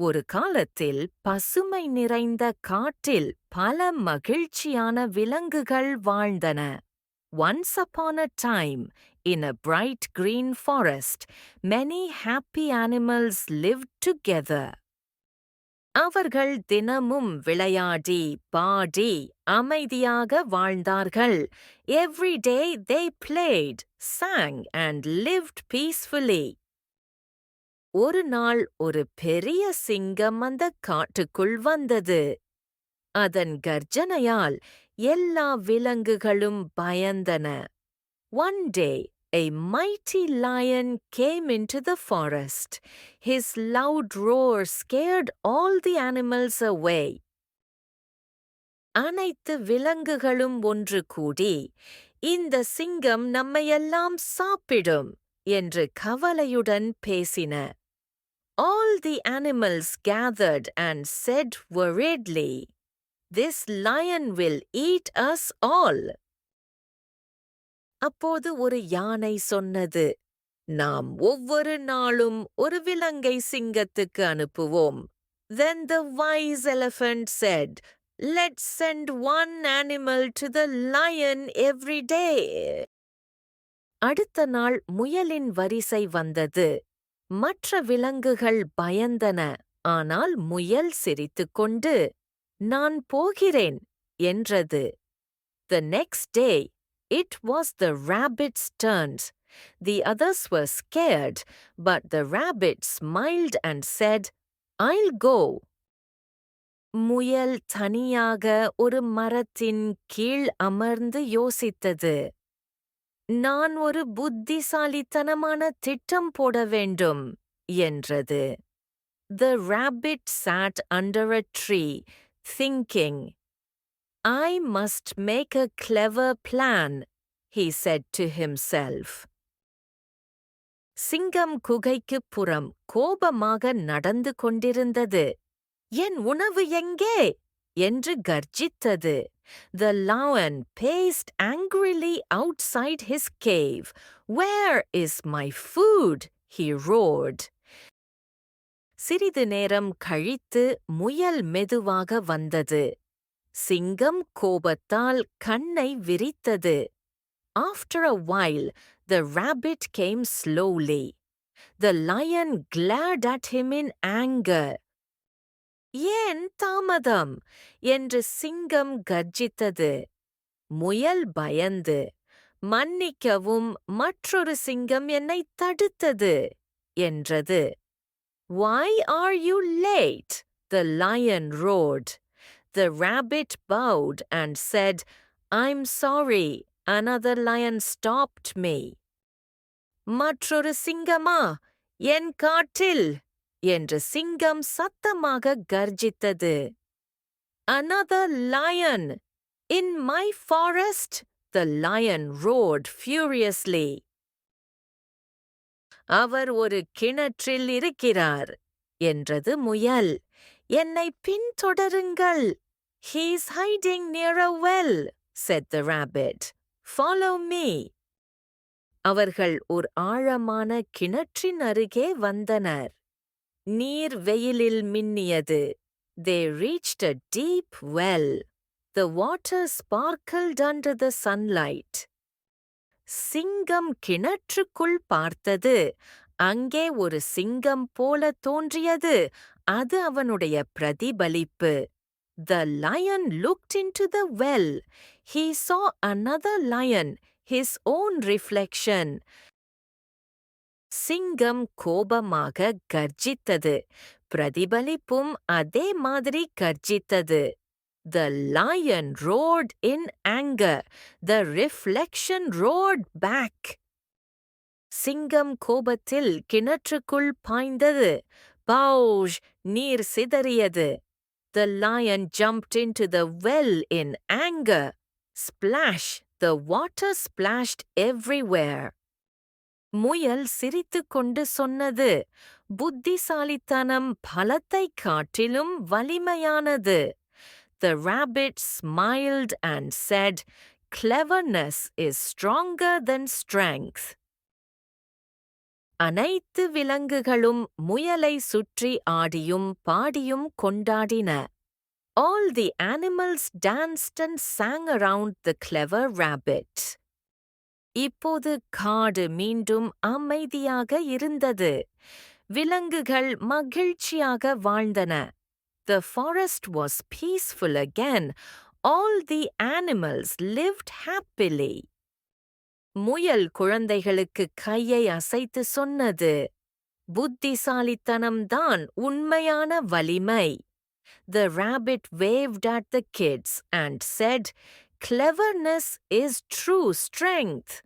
ஒரு காலத்தில் பசுமை நிறைந்த காட்டில் பல மகிழ்ச்சியான விலங்குகள் வாழ்ந்தன once upon a time in a bright green forest many happy animals live together அவர்கள் தினமும் விளையாடி பாடி அமைதியாக வாழ்ந்தார்கள் every day they played song and lived peacefully ஒரு நாள் ஒரு பெரிய சிங்கம் அந்த காட்டுக்குள் வந்தது அதன் கர்ஜனையால் எல்லா விலங்குகளும் பயந்தன one day a mighty lion came into the forest. His loud roar scared all the animals away. அனைத்து விலங்குகளும் ஒன்று கூடி இந்த சிங்கம் நம்மையெல்லாம் சாப்பிடும் என்று கவலையுடன் பேசின All the animals gathered and said worriedly, This lion will eat us all. அப்போது ஒரு யானை சொன்னது நாம் ஒவ்வொரு நாளும் ஒரு விலங்கை சிங்கத்துக்கு அனுப்புவோம் Then the wise elephant said, Let's send one animal to the lion every day. அடுத்த நாள் முயலின் வரிசை வந்தது மற்ற விலங்குகள் பயந்தன ஆனால் முயல் சிரித்துக்கொண்டு நான் போகிறேன் என்றது The next day, it was the rabbit's turn. The others were scared, but the rabbit smiled and said, I'll go. முயல் தனியாக ஒரு மரத்தின் கீழ் அமர்ந்து யோசித்தது நான் ஒரு புத்திசாலித்தனமான திட்டம் போட வேண்டும் என்றது The rabbit sat under a tree, thinking, I must make a clever plan, he said to himself. சிங்கம் குகைக்குப் புறம் கோபமாக நடந்து கொண்டிருந்தது என் உணவு எங்கே என்று கர்ஜித்தது The lion paced angrily outside his cave. Where is my food? he roared. சிறிது நேரம் கழித்து முயல் மெதுவாக வந்தது சிங்கம் கோபத்தால் கண்ணை விரித்தது After a while, the rabbit came slowly. The lion glared at him in anger. ஏன் தாமதம் என்று சிங்கம் கர்ஜித்தது முயல் பயந்து மன்னிக்கவும் மற்றொரு சிங்கம் என்னை தடுத்தது என்றது Why are you late? The lion roared. The rabbit bowed and said, I'm sorry, another lion stopped me. மற்றொரு சிங்கமா என் காட்டில் என்று சிங்கம் சத்தமாக கர்ஜித்தது another lion in my forest the lion roared furiously அவர் ஒரு கிணற்றில் இருக்கிறார் என்றது முயல் என்னை பின்தொடருங்கள் he's hiding near a well said the rabbit. Follow me. அவர்கள் ஒரு ஆழமான கிணற்றின் அருகே வந்தனர் நீர் வெயிலில் மின்னியது They reached a deep well. The water sparkled under the sunlight. சிங்கம் கிணற்றுக்குள் பார்த்தது அங்கே ஒரு சிங்கம் போல தோன்றியது அது அவனுடைய பிரதிபலிப்பு The lion looked into the well. He saw another lion, his own reflection. சிங்கம் கோபமாக கர்ஜித்தது பிரதிபலிப்பும் அதே மாதிரி கர்ஜித்தது The lion roared in anger. The reflection roared back. சிங்கம் கோபத்தில் கிணற்றுக்குள் பாய்ந்தது பௌஷ் நீர் சிதறியது The lion jumped into the well in anger. Splash! The water splashed everywhere. முயல் சிரித்துக்கொண்டு சொன்னது புத்திசாலித்தனம் பலத்தை காட்டிலும் வலிமையானது The rabbit smiled and said, Cleverness is stronger than strength. அனைத்து விலங்குகளும் முயலை சுற்றி ஆடியும் பாடியும் கொண்டாடின All the animals danced and sang around the clever rabbit. இப்போது காடு மீண்டும் அமைதியாக இருந்தது விலங்குகள் மகிழ்ச்சியாக வாழ்ந்தன The forest was peaceful again. All the animals lived happily. முயல் குழந்தைகளுக்கு கையை அசைத்து சொன்னது புத்திசாலித்தனம்தான் உண்மையான வலிமை The rabbit waved at the kids and said, Cleverness is true strength.